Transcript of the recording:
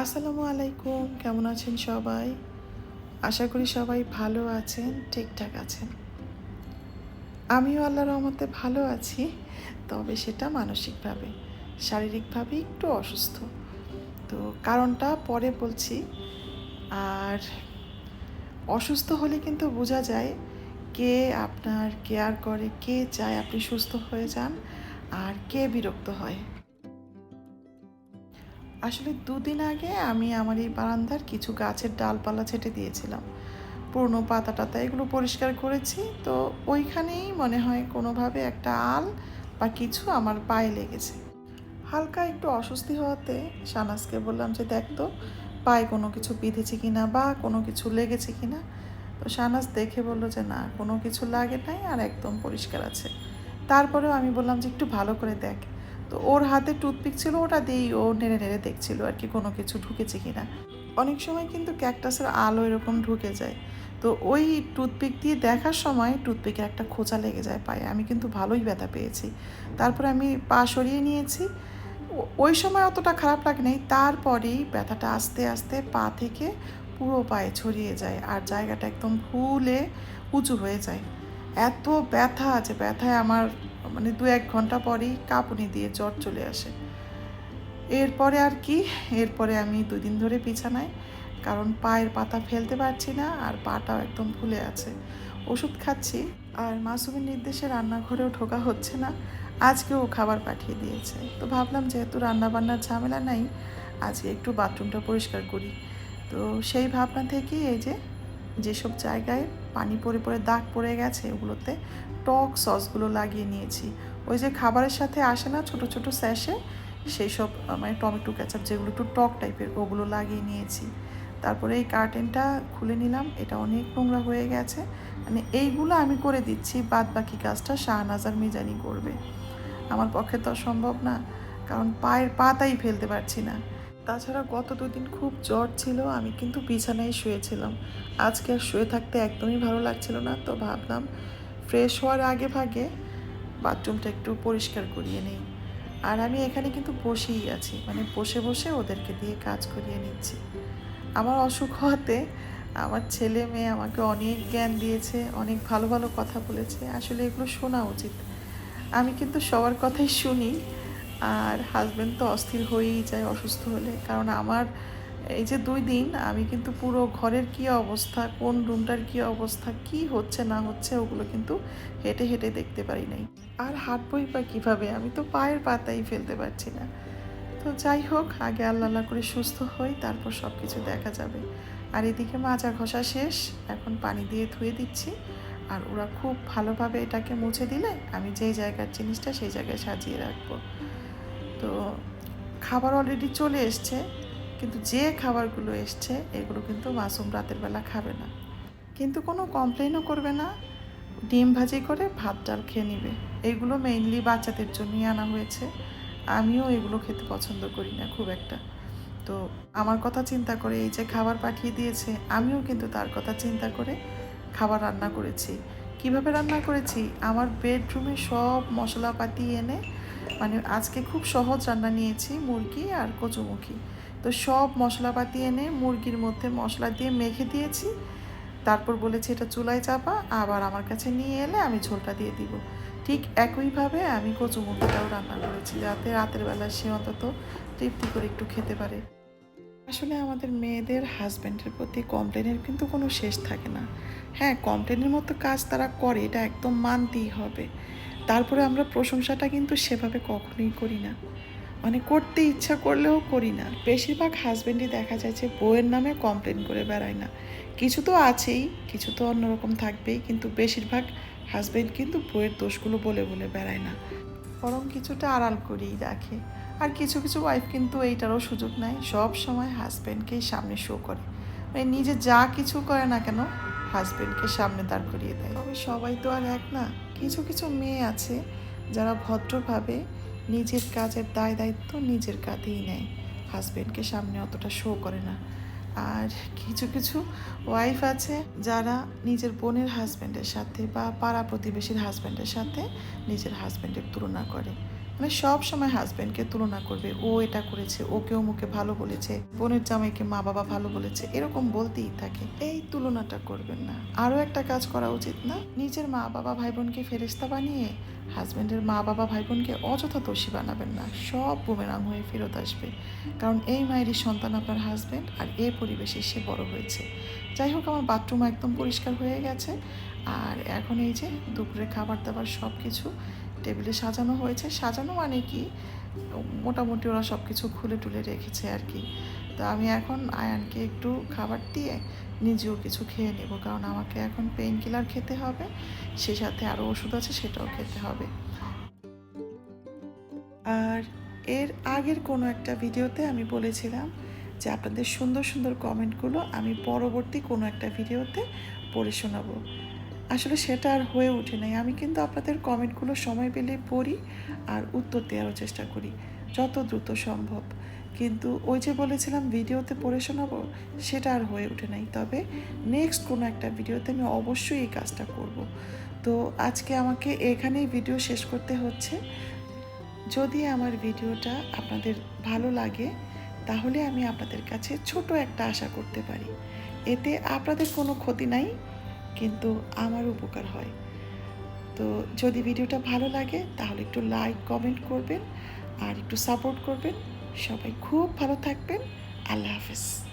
আসসালামু আলাইকুম, কেমন আছেন সবাই? আশা করি সবাই ভালো আছেন, ঠিকঠাক আছেন। আমিও আল্লাহর রহমতে ভালো আছি, তবে সেটা মানসিকভাবে, শারীরিকভাবে একটু অসুস্থ। তো কারণটা পরে বলছি, আর অসুস্থ হলে কিন্তু বোঝা যায় কে আপনার কেয়ার করে, কে চায় আপনি সুস্থ হয়ে যান আর কে বিরক্ত হয়? আসলে দুদিন আগে আমি আমার এই বারান্দার কিছু গাছের ডালপালা ছেটে দিয়েছিলাম। পুরনো পাতা টাতা এগুলো পরিষ্কার করেছি, তো ওইখানেই মনে হয় কোনোভাবে একটা আল বা কিছু আমার পায়ে লেগেছে। হালকা একটু অস্বস্তি হওয়াতে সানাসকে বললাম যে, দেখ তো, পায়ে কোনো কিছু বিঁধেছে কিনা বা কোনো কিছু লেগেছে কিনা? তো সানাস দেখে বলল যে, না, কোনো কিছু লাগে নাই আর একদম পরিষ্কার আছে। তারপরেও আমি বললাম যে, একটু ভালো করে দেখ। তো ওর হাতে টুথপিক ছিল, ওটা দিয়েই ও নেড়ে নেড়ে দেখছিল আর কি কোনো কিছু ঢুকেছে কি না অনেক সময় কিন্তু ক্যাকটাসের আলো এরকম ঢুকে যায়। তো ওই টুথপিক দিয়ে দেখার সময় টুথপিকের একটা খোঁচা লেগে যায় পায়ে। আমি কিন্তু ভালোই ব্যথা পেয়েছি। তারপরে আমি পা সরিয়ে নিয়েছি। ওই সময় অতটা খারাপ লাগে নাই তারপরেই ব্যথাটা আস্তে আস্তে পা থেকে পুরো পায়ে ছড়িয়ে যায় আর জায়গাটা একদম ফুলে উঁচু হয়ে যায়। এত ব্যথা আছে, ব্যথায় আমার মানে দু এক ঘণ্টা পরেই কাঁপুনি দিয়ে জ্বর চলে আসে। এরপরে আর কি? এরপরে আমি দুই দিন ধরে বিছানায়, কারণ পায়ের পাতা ফেলতে পারছি না আর পাটাও একদম ফুলে আছে। ওষুধ খাচ্ছি আর মাসুমের নির্দেশে রান্নাঘরেও ঢোকা হচ্ছে না, আজকেও খাবার পাঠিয়ে দিয়েছে। তো ভাবলাম যেহেতু রান্না বান্নার ঝামেলা নাই, আজকে একটু বাথরুমটা পরিষ্কার করি। তো সেই ভাবনা থেকেই এই যে, যেসব জায়গায় পানি পড়ে পড়ে দাগ পড়ে গেছে, ওগুলোতে টক সসগুলো লাগিয়ে নিয়েছি। ওই যে খাবারের সাথে আসে না ছোট ছোট স্যাশে সেই সব মানে টমেটো কেচাপ যেগুলো একটু টক টাইপের, ওগুলো লাগিয়ে নিয়েছি। তারপরে এই কার্টেনটা খুলে নিলাম, এটা অনেক নোংরা হয়ে গেছে। মানে এইগুলো আমি করে দিচ্ছি বাদ বাকি কাজটা শাহনাজ আর মিজানি করবে। আমার পক্ষে তো সম্ভব না, কারণ পায়ের পাতাই ফেলতে পারছি না। তাছাড়া গত দুদিন খুব জ্বর ছিল, আমি কিন্তু বিছানায় শুয়েছিলাম। আজকে আর শুয়ে থাকতে একদমই ভালো লাগছিল না, তো ভাবলাম ফ্রেশ হওয়ার আগে ভাগে বাথরুমটা একটু পরিষ্কার করিয়ে নিই। আর আমি এখানে কিন্তু বসেই আছি মানে বসে বসে ওদেরকে দিয়ে কাজ করিয়ে নিচ্ছি। আমার অসুখ হওয়াতে আমার ছেলে মেয়ে আমাকে অনেক জ্ঞান দিয়েছে, অনেক ভালো ভালো কথা বলেছে, আসলে এগুলো শোনা উচিত। আমি কিন্তু সবার কথাই শুনি আর হাজব্যান্ড তো অস্থির হয়েই যায় অসুস্থ হলে। কারণ আমার এই যে দুই দিন, আমি কিন্তু পুরো ঘরের কী অবস্থা, কোন রুমটার কী অবস্থা, কি হচ্ছে, না হচ্ছে, ওগুলো কিন্তু হেঁটে হেঁটে দেখতে পারি নাই। আর হাঁটবই বা কীভাবে, আমি তো পায়ের পাতাই ফেলতে পারছি না। তো যাই হোক, আগে আল্লাহ করে সুস্থ হই, তারপর সব কিছু দেখা যাবে। আর এদিকে মাজা ঘষা শেষ, এখন পানি দিয়ে ধুয়ে দিচ্ছি। আর ওরা খুব ভালোভাবে এটাকে মুছে দিলে, আমি যেই জায়গার জিনিসটা, সেই জায়গায় সাজিয়ে রাখব। তো খাবার অলরেডি চলে এসছে, কিন্তু যে খাবারগুলো এসছে, এগুলো কিন্তু মাসুম রাতের বেলা খাবে না। কিন্তু কোনো কমপ্লেনও করবে না, ডিম ভাজি করে ভাত, ডাল খেয়ে নিবে। এগুলো মেইনলি বাচ্চাদের জন্যই আনা হয়েছে। আমিও এগুলো খেতে পছন্দ করি না খুব একটা। তো আমার কথা চিন্তা করে এই যে খাবার পাঠিয়ে দিয়েছে, আমিও কিন্তু তার কথা চিন্তা করে খাবার রান্না করেছি। কীভাবে রান্না করেছি? আমার বেডরুমে সব মশলাপাতি এনে মানে আজকে খুব সহজ রান্না নিয়েছি, মুরগি আর কচুমুখি। তো সব মশলাপাতি এনে মুরগির মধ্যে মশলা দিয়ে মেখে দিয়েছি। তারপর বলেছি এটা চুলায় চাপা, আবার আমার কাছে নিয়ে এলে আমি ঝোলটা দিয়ে দিব। ঠিক একইভাবে আমি কচুমুখিটাও রান্না করেছি যাতে রাতের বেলা সে অন্তত তৃপ্তি করে একটু খেতে পারে। আসলে আমাদের মেয়েদের হাজব্যান্ডের প্রতি কমপ্লেনের কিন্তু কোনো শেষ থাকে না। হ্যাঁ কমপ্লেনের মতো কাজ তারা করে, এটা একদম মানতেই হবে। তারপরে আমরা প্রশংসাটা কিন্তু সেভাবে কখনোই করি না। মানে করতে ইচ্ছা করলেও করি না। বেশিরভাগ হাজব্যান্ডই দেখা যায় যে বউয়ের নামে কমপ্লেন করে বেড়ায় না। কিছু তো আছেই, কিছু তো অন্যরকম থাকবেই, কিন্তু বেশিরভাগ হাজব্যান্ড কিন্তু বউয়ের দোষগুলো বলে বলে বেড়ায় না। বরং কিছুটা আড়াল করেই রাখে। আর কিছু কিছু ওয়াইফ কিন্তু এইটারও সুযোগ নেয়। সব সময় হাজব্যান্ডকেই সামনে শো করে। মানে নিজে যা কিছু করে না কেন হাজব্যান্ডকে সামনে দাঁড় করিয়ে দেয়। তবে সবাই তো আর এক না, কিছু কিছু মেয়ে আছে যারা ভদ্রভাবে নিজের কাজের দায় দায়িত্ব নিজের কাঁধেই নেয়। হাজব্যান্ডকে সামনে অতটা শো করে না। আর কিছু কিছু ওয়াইফ আছে যারা নিজের বোনের হাজব্যান্ডের সাথে বা পাড়া প্রতিবেশীর হাজব্যান্ডের সাথে নিজের হাজব্যান্ডের তুলনা করে। মানে সব সময় হাজব্যান্ডকে তুলনা করবে, ও এটা করেছে, ওকেও মুখে ভালো বলেছে, বোনের জামাইকে মা বাবা ভালো বলেছে, এরকম বলতেই থাকে। এই তুলনাটা করবেন না। আরও একটা কাজ করা উচিত না, নিজের মা বাবা ভাই বোনকে ফেরেস্তা বানিয়ে হাজব্যান্ডের মা বাবা ভাই বোনকে অযথা দোষী বানাবেন না, সব বুমেরাং হয়ে ফেরত আসবে। কারণ এই মায়েরই সন্তান আপনার হাজব্যান্ড আর এই পরিবেশে সে বড় হয়েছে। যাই হোক, আমার বাথরুম একদম পরিষ্কার হয়ে গেছে। আর এখন এই যে দুপুরে খাবার দাবার সব কিছু টেবিলে সাজানো হয়েছে। সাজানো মানে কি? মোটামুটি ওরা সব কিছু খুলে টুলে রেখেছে আর কি। তো আমি এখন আয়ানকে একটু খাবার দিয়ে নিজেও কিছু খেয়ে নেব, কারণ আমাকে এখন পেইন কিলার খেতে হবে। সে সাথে আরও ওষুধ আছে, সেটাও খেতে হবে। আর এর আগের কোনো একটা ভিডিওতে আমি বলেছিলাম যে আপনাদের সুন্দর সুন্দর কমেন্টগুলো আমি পরবর্তী কোনো একটা ভিডিওতে পড়ে শোনাবো। আসলে সেটা আর হয়ে ওঠে নাই। আমি কিন্তু আপনাদের কমেন্টগুলো সময় পেলে পড়ি আর উত্তর দেওয়ারও চেষ্টা করি, যত দ্রুত সম্ভব। কিন্তু ওই যে বলেছিলাম, ভিডিওতে পড়ে শোনাবো, সেটা আর হয়ে ওঠে নাই। তবে নেক্সট কোনো একটা ভিডিওতে আমি অবশ্যই এই কাজটা করব। তো আজকে আমাকে এখানেই ভিডিও শেষ করতে হচ্ছে। যদি আমার ভিডিওটা আপনাদের ভালো লাগে, তাহলে আমি আপনাদের কাছে ছোট একটা আশা করতে পারি। এতে আপনাদের কোনো ক্ষতি নাই। কিন্তু আমার উপকার হয়। তো যদি ভিডিওটা ভালো লাগে, তাহলে একটু লাইক কমেন্ট করবেন আর একটু সাপোর্ট করবেন। সবাই খুব ভালো থাকবেন। আল্লাহ হাফেজ।